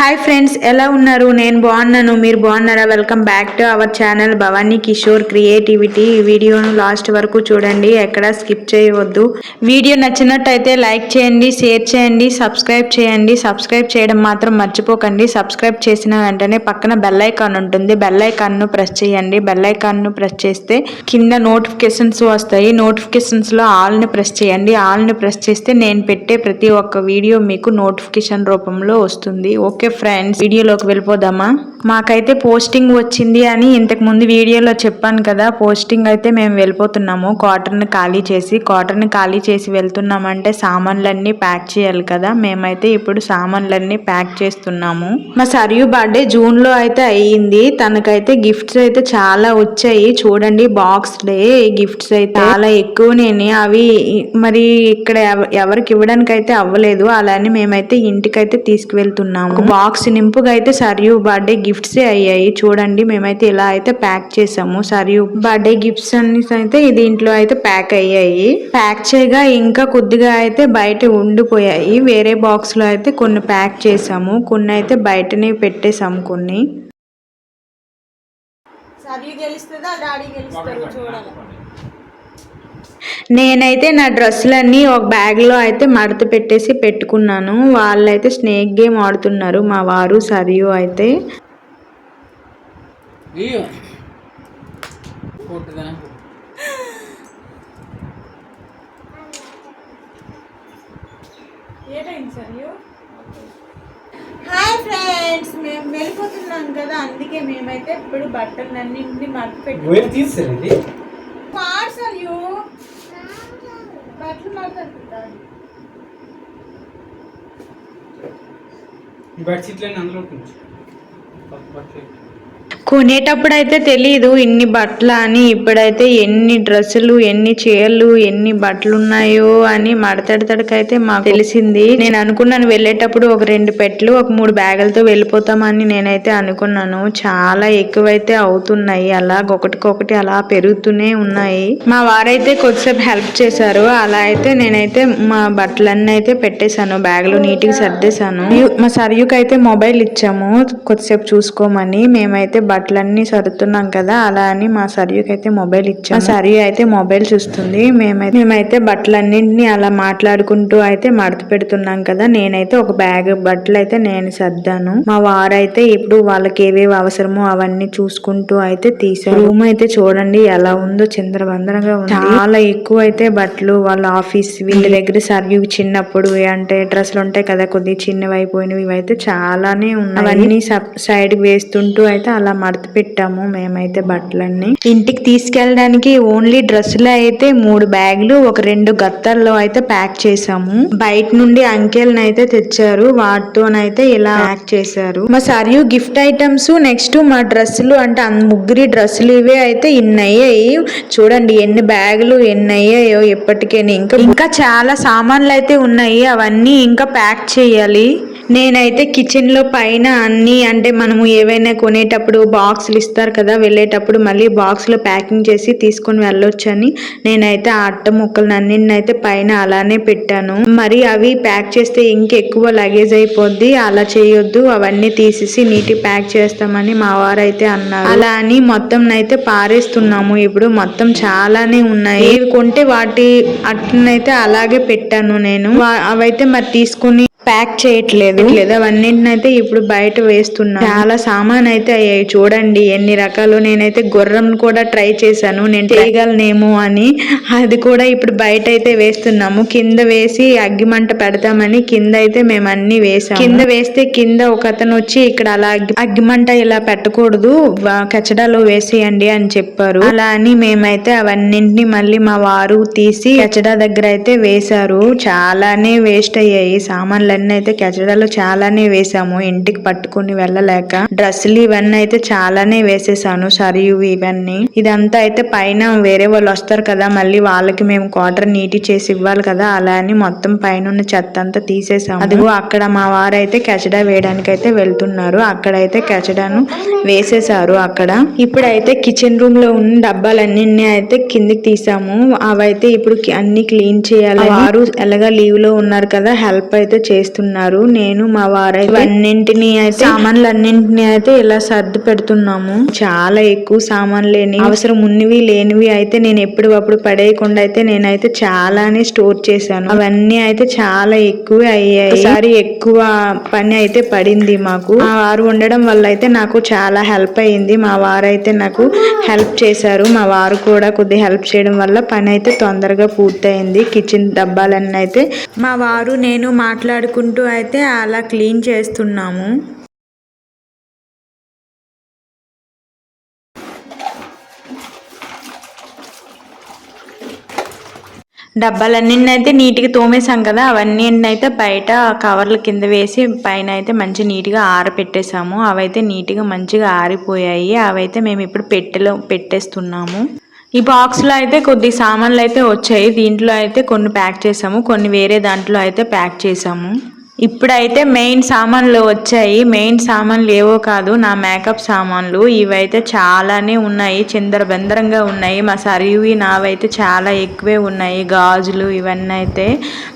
Hi friends ఎలా ఉన్నారు? నేను బాగున్నాను మీరు బాగున్నారా? Welcome back to our channel Bhavani Kishore creativity ఈ వీడియోను లాస్ట్ వరకు చూడండి ఎక్కడ స్కిప్ చేయవద్దు. వీడియో నచ్చినట్టయితే లైక్ చేయండి షేర్ చేయండి సబ్స్క్రైబ్ చేయండి. సబ్స్క్రైబ్ చేయడం మాత్రం మర్చిపోకండి. సబ్స్క్రైబ్ చేసిన వెంటనే పక్కన బెల్ ఐకాన్ ఉంటుంది. బెల్ ఐకాన్ను ప్రెస్ చేయండి. బెల్ ఐకాన్ను ప్రెస్ చేస్తే కింద నోటిఫికేషన్స్ వస్తాయి. నోటిఫికేషన్స్లో ఆల్ని ప్రెస్ చేయండి. ఆల్ని ప్రెస్ చేస్తే నేను పెట్టే ప్రతి ఒక్క వీడియో మీకు నోటిఫికేషన్ రూపంలో వస్తుంది. ఓకే ఫ్రెండ్స్ వీడియోలోకి వెళ్ళిపోదామా? మాకైతే పోస్టింగ్ వచ్చింది అని ఇంతకు ముందు వీడియోలో చెప్పాను కదా పోస్టింగ్ అయితే మేము వెళ్ళిపోతున్నాము. క్వార్టర్ని ఖాళీ చేసి క్వార్టర్ని ఖాళీ చేసి వెళ్తున్నామంటే సామాన్లన్నీ ప్యాక్ చేయాలి కదా. మేమైతే ఇప్పుడు సామాన్లన్నీ ప్యాక్ చేస్తున్నాము. మా సరియు బర్త్డే జూన్లో అయితే అయ్యింది. తనకైతే గిఫ్ట్స్ అయితే చాలా వచ్చాయి. చూడండి బాక్స్ డే గిఫ్ట్స్ అయితే. చాలా ఎక్కువనే అవి మరి ఇక్కడ ఎవ- ఎవరికి ఇవ్వడానికి అయితే అవ్వలేదు. అలానే మేమైతే ఇంటికైతే తీసుకువెళ్తున్నాము. బాక్స్ నింపుగా అయితే సరియు బర్త్డే గిఫ్ట్స్ అయ్యాయి. చూడండి మేమైతే ఇలా అయితే ప్యాక్ చేసాము. సరియు బర్త్డే గిఫ్ట్స్ అన్ని అయితే దీంట్లో అయితే ప్యాక్ అయ్యాయి. ప్యాక్ చేయగా ఇంకా కొద్దిగా అయితే బయట ఉండిపోయాయి. వేరే బాక్స్లో అయితే కొన్ని ప్యాక్ చేసాము. కొన్ని అయితే బయటనే పెట్టేసాము కొన్ని. సరి గెలుస్తుందా? డాడీ గెలుస్తారు చూడాలి. నేనైతే నా డ్రెస్సులన్నీ ఒక బ్యాగ్లో అయితే మడత పెట్టేసి పెట్టుకున్నాను. వాళ్ళైతే స్నేక్ గేమ్ ఆడుతున్నారు మా వారు సరియు అయితే. హాయ్ ఫ్రెండ్స్ మేము వెళ్ళిపోతున్నాం కదా అందుకే మేమైతే ఇప్పుడు బట్టలన్నింటినీ మడత పెట్టుకుంటాం బెడ్షీట్లన్నీ అందులో ఉంచు బట్టలు కొనేటప్పుడు అయితే తెలియదు ఇన్ని బట్టలు అని. ఇప్పుడైతే ఎన్ని డ్రెస్సులు ఎన్ని చీరలు ఎన్ని బట్టలు ఉన్నాయో అని మడతడతడికైతే మాకు తెలిసింది. నేను అనుకున్నాను వెళ్ళేటప్పుడు ఒక రెండు పెట్లు ఒక మూడు బ్యాగులతో వెళ్ళిపోతామని నేనైతే అనుకున్నాను. చాలా ఎక్కువైతే అవుతున్నాయి. అలా ఒకటికొకటి అలా పెరుగుతూనే ఉన్నాయి. మా వారైతే కొద్దిసేపు హెల్ప్ చేశారు. అలా అయితే నేనైతే మా బట్టలన్నీ అయితే పెట్టేశాను. బ్యాగులు నీట్గా సర్దేశాను. మా సర్యుకైతే మొబైల్ ఇచ్చాము. కొద్దిసేపు చూసుకోమని. మేమైతే బట్టలన్నీ సర్దుతున్నాం కదా అలా అని మా సరియుకి అయితే మొబైల్ ఇచ్చాము. మా సరియు అయితే మొబైల్ చూస్తుంది. మేమైతే మేమైతే బట్టలన్నింటినీ అలా మాట్లాడుకుంటూ అయితే మడత పెడుతున్నాం కదా నేనైతే ఒక బ్యాగ్ బట్టలు అయితే నేను సర్దాను. మా వారైతే ఇప్పుడు వాళ్ళకి ఏవేవి అవసరమో అవన్నీ చూసుకుంటూ అయితే తీసారు రూమ్ అయితే చూడండి ఎలా ఉందో చిందరబందరగా ఉంది. చాలా ఎక్కువ అయితే బట్టలు వాళ్ళ ఆఫీస్ వీళ్ళ దగ్గర సర్యూ చిన్నప్పుడు అంటే డ్రెస్సులు ఉంటాయి కదా కొద్దిగా చిన్నవి అయిపోయినవి ఇవైతే చాలానే ఉన్నాయి. అవన్నీ సైడ్ వేస్తుంటూ అయితే అలా మడత పెట్టాము మేమైతే బట్టలన్నీ ఇంటికి తీసుకెళ్ళడానికి ఓన్లీ డ్రెస్సులు అయితే మూడు బ్యాగులు ఒక రెండు గత్తల్లో అయితే ప్యాక్ చేసాము బయట నుండి అంకెల్ని అయితే తెచ్చారు. వాటితోనైతే ఇలా ప్యాక్ చేశారు. మా సరియు గిఫ్ట్ ఐటమ్స్ నెక్స్ట్ మా డ్రెస్సులు అంటే ముగ్గురి డ్రెస్సులు ఇవే అయితే ఇన్ని అయ్యాయి చూడండి ఎన్ని బ్యాగులు ఎన్ని అయ్యాయో ఇంకా ఇంకా చాలా సామాన్లు అయితే ఉన్నాయి. అవన్నీ ఇంకా ప్యాక్ చేయాలి. నేనైతే కిచెన్లో పైన అన్ని అంటే మనము ఏవైనా కొనేటప్పుడు బాక్సులు ఇస్తారు కదా వెళ్ళేటప్పుడు మళ్ళీ బాక్స్లో ప్యాకింగ్ చేసి తీసుకొని వెళ్ళొచ్చని నేనైతే ఆ అట్ట ముక్కలు అన్నింటిని అయితే పైన అలానే పెట్టాను. మరి అవి ప్యాక్ చేస్తే ఇంకెక్కువ లగేజ్ అయిపోద్ది అలా చేయొద్దు అవన్నీ తీసేసి నీటి ప్యాక్ చేస్తామని మా వారు అయితే అన్నారు. అలా అని మొత్తం అయితే పారేస్తున్నాము. ఇప్పుడు మొత్తం చాలానే ఉన్నాయి. ఇవి కొంటే వాటి అట్లనైతే అలాగే పెట్టాను నేను. అవైతే మరి తీసుకుని ప్యాక్ చేయట్లేదు. లేదు అవన్నింటినైతే ఇప్పుడు బయట వేస్తున్నా చాలా సామాన్ అయితే అయ్యాయి. చూడండి ఎన్ని రకాలు. నేనైతే గుర్రం కూడా ట్రై చేశాను. నేను చేయగలనేమో అని. అది కూడా ఇప్పుడు బయట అయితే వేస్తున్నాము. కింద వేసి అగ్గిమంట పెడతామని కింద అయితే మేము అన్ని వేసాము. కింద వేస్తే కింద ఒక అతను వచ్చి ఇక్కడ అలా అగ్గి- అగ్గిమంట ఇలా పెట్టకూడదు. కచడాలో వేసేయండి అని చెప్పారు. అలా అని మేమైతే అవన్నింటిని మళ్ళీ మా వారు తీసి కచడా దగ్గర అయితే వేశారు. చాలానే వేస్ట్ అయ్యాయి. సామాన్లన్నీ అయితే కచడాలో చాలానే వేసాము. ఇంటికి పట్టుకుని వెళ్ళలేక డ్రెస్సులు ఇవన్నీ అయితే చాలానే వేసేసాను సరియు ఇవన్నీ. ఇదంతా అయితే పైన వేరే వాళ్ళు వస్తారు కదా మళ్ళీ వాళ్ళకి మేము క్వార్టర్ నీటి చేసి ఇవ్వాలి కదా అలా అని మొత్తం పైన ఉన్న చెత్త అంతా తీసేసాము. అదిగో అక్కడ మా వారు అయితే కచడా వేయడానికి అయితే వెళ్తున్నారు. అక్కడైతే కచడాను వేసేసారు అక్కడ. ఇప్పుడైతే కిచెన్ రూమ్లో ఉన్న డబ్బాలన్నీ అయితే కిందికి తీసాము. అవైతే ఇప్పుడు అన్ని క్లీన్ చేయాలి వారు ఎలాగా లీవ్లో ఉన్నారు కదా హెల్ప్ అయితే చేస్తున్నారు. నేను మా వారైతే అన్నింటినీ అయితే సామాన్లు అన్నింటినీ అయితే ఇలా సర్ది పెడుతున్నాము చాలా ఎక్కువ సామాన్లు లేని అవసరం ఉన్నవి లేనివి అయితే నేను ఎప్పటికప్పుడు పడేయకుండా అయితే నేనైతే చాలానే స్టోర్ చేశాను. అవన్నీ అయితే చాలా ఎక్కువ అయ్యాయి. ఒకసారి ఎక్కువ పని అయితే పడింది మాకు. మా వారు ఉండడం వల్ల అయితే నాకు చాలా హెల్ప్ అయింది. మా వారు అయితే నాకు హెల్ప్ చేశారు. మా వారు కూడా కొద్దిగా హెల్ప్ చేయడం వల్ల పని అయితే తొందరగా పూర్తయింది. కిచెన్ డబ్బాలన్నీ అయితే మా వారు నేను మాట్లాడుకుంటూ అయితే అలా క్లీన్ చేస్తున్నాము. డబ్బాలన్నీ నీట్గా తోమేసాం కదా అవన్నీ అయితే బయట కవర్ల కింద వేసి పైన అయితే మంచి నీట్గా ఆరపెట్టేసాము అవైతే నీట్గా మంచిగా ఆరిపోయాయి. అవైతే మేము ఇప్పుడు పెట్టెలో పెట్టేస్తున్నాము. ఈ బాక్స్లో అయితే కొద్ది సామాన్లు అయితే వచ్చాయి. దీంట్లో అయితే కొన్ని ప్యాక్ చేసాము. కొన్ని వేరే దాంట్లో అయితే ప్యాక్ చేసాము. ఇప్పుడైతే మెయిన్ సామాన్లు వచ్చాయి. మెయిన్ సామాన్లు ఏవో కాదు నా మేకప్ సామాన్లు. ఇవైతే చాలానే ఉన్నాయి. చిందరబందరంగా ఉన్నాయి. మా సరియువి నావైతే చాలా ఎక్కువే ఉన్నాయి. గాజులు ఇవన్నీ అయితే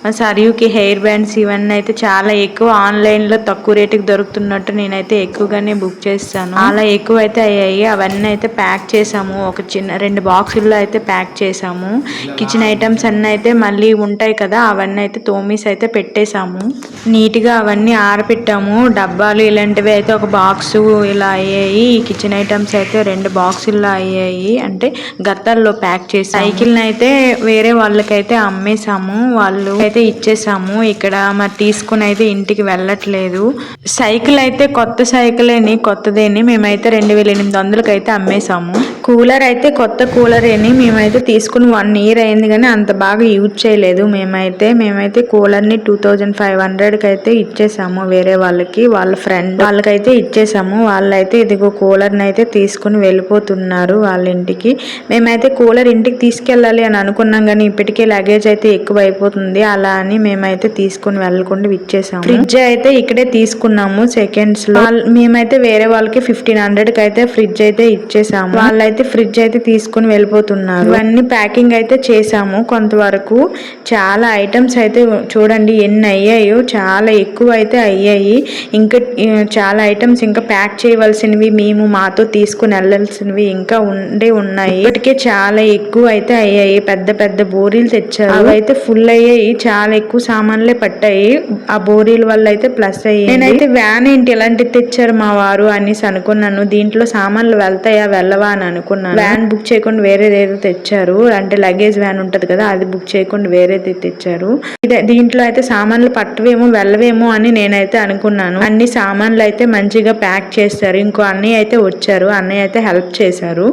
మా సరియుకి హెయిర్ బ్యాండ్స్ ఇవన్నీ అయితే చాలా ఎక్కువ. ఆన్లైన్లో తక్కువ రేటుకి దొరుకుతున్నట్టు నేనైతే ఎక్కువగానే బుక్ చేస్తాను. అలా ఎక్కువ అయితే అయ్యాయి. అవన్నీ అయితే ప్యాక్ చేసాము ఒక చిన్న రెండు బాక్సుల్లో అయితే ప్యాక్ చేసాము కిచెన్ ఐటమ్స్ అన్నీ అయితే మళ్ళీ ఉంటాయి కదా అవన్నీ అయితే తోమీస్ అయితే పెట్టేశాము. నీట్గా అవన్నీ ఆరపెట్టాము. డబ్బాలు ఇలాంటివి అయితే ఒక బాక్స్ ఇలా అయ్యాయి. కిచెన్ ఐటమ్స్ అయితే రెండు బాక్సుల్లో అయ్యాయి. అంటే గత్తాల్లో ప్యాక్ చేసి సైకిల్ని అయితే వేరే వాళ్ళకైతే అమ్మేశాము వాళ్ళు అయితే ఇచ్చేసాము. ఇక్కడ మరి తీసుకుని అయితే ఇంటికి వెళ్ళట్లేదు. సైకిల్ అయితే కొత్త సైకిలేని కొత్తదేని మేమైతే రెండు వేల ఎనిమిది వందలకి అయితే అమ్మేశాము కూలర్ అయితే కొత్త కూలరేని మేమైతే తీసుకుని వన్ ఇయర్ అయింది కానీ అంత బాగా యూజ్ చేయలేదు. మేమైతే మేమైతే కూలర్ని టూ థౌజండ్ ఫైవ్ హండ్రెడ్కి అయితే ఇచ్చేసాము వేరే వాళ్ళకి వాళ్ళ ఫ్రెండ్ వాళ్ళకైతే ఇచ్చేసాము. వాళ్ళైతే ఇదిగో కూలర్ని అయితే తీసుకుని వెళ్ళిపోతున్నారు వాళ్ళ ఇంటికి. మేమైతే కూలర్ ఇంటికి తీసుకెళ్ళాలి అని అనుకున్నాం కానీ ఇప్పటికే లగేజ్ అయితే ఎక్కువ అయిపోతుంది అలా అని మేమైతే తీసుకుని వెళ్ళకుండా ఇచ్చేసాము ఫ్రిడ్జ్ అయితే ఇక్కడే తీసుకున్నాము సెకండ్స్లో. మేమైతే వేరే వాళ్ళకి ఫిఫ్టీన్ హండ్రెడ్కి అయితే ఫ్రిడ్జ్ అయితే ఇచ్చేసాము. వాళ్ళైతే అయితే ఫ్రిడ్జ్ అయితే తీసుకుని వెళ్ళిపోతున్నారు. ఇవన్నీ ప్యాకింగ్ అయితే చేసాము కొంతవరకు చాలా ఐటమ్స్ అయితే చూడండి ఎన్ని అయ్యాయో చాలా ఎక్కువ అయితే అయ్యాయి. ఇంకా చాలా ఐటమ్స్ ఇంకా ప్యాక్ చేయవలసినవి మేము మాతో తీసుకుని వెళ్ళాల్సినవి ఇంకా ఉండే ఉన్నాయి. ఇప్పటికే చాలా ఎక్కువ అయితే అయ్యాయి. పెద్ద పెద్ద బోరీలు తెచ్చారు. అవైతే ఫుల్ అయ్యాయి. చాలా ఎక్కువ సామాన్లే పట్టాయి. ఆ బోరీల వల్ల అయితే ప్లస్ అయ్యాయి. నేనైతే వ్యాన్ ఏంటి ఇలాంటివి తెచ్చారు మా వారు అనేసి అనుకున్నాను. దీంట్లో సామాన్లు వెళ్తాయా వెళ్ళవా అని అనుకున్నాను. వ్యాన్ బుక్ చేయకుండా వేరేది ఏదో తెచ్చారు. అంటే లగేజ్ వ్యాన్ ఉంటది కదా అది బుక్ చేయకుండా వేరేది తెచ్చారు. ఇదే దీంట్లో అయితే సామాన్లు పట్టవేమో వెళ్ళవేమో అని నేనైతే అనుకున్నాను. అన్ని సామాన్లు అయితే మంచిగా ప్యాక్ చేస్తారు ఇంకో అన్నయ్య అయితే వచ్చారు. అన్నయ్య అయితే హెల్ప్ చేశారు.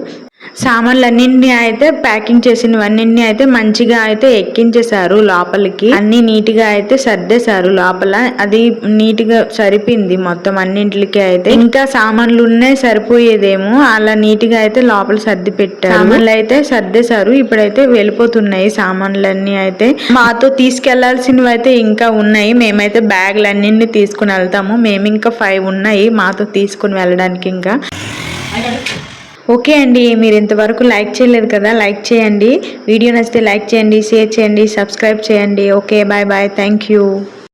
సామాన్లు అన్నింటినీ అయితే ప్యాకింగ్ చేసినవన్నీ అయితే మంచిగా అయితే ఎక్కించేశారు లోపలికి. అన్ని నీట్గా అయితే సర్దేశారు లోపల. అది నీట్గా సరిపోయింది మొత్తం అన్నింటికి అయితే. ఇంకా సామాన్లు ఉన్నాయి సరిపోయేదేమో అలా నీట్గా అయితే లోపల సర్ది పెట్టారు సామాన్లు అయితే సర్దేశారు. ఇప్పుడైతే వెళ్ళిపోతున్నాయి సామాన్లన్నీ అయితే. మాతో తీసుకెళ్ళాల్సినవి అయితే ఇంకా ఉన్నాయి. మేమైతే బ్యాగులు అన్నింటినీ తీసుకుని వెళ్తాము. మేము ఇంకా ఫైవ్ ఉన్నాయి మాతో తీసుకుని వెళ్ళడానికి ఇంకా. ఓకే అండి మీరు ఇంతవరకు లైక్ చేయలేదు కదా లైక్ చేయండి. వీడియో నచ్చితే లైక్ చేయండి షేర్ చేయండి సబ్స్క్రైబ్ చేయండి. Okay bye bye thank you.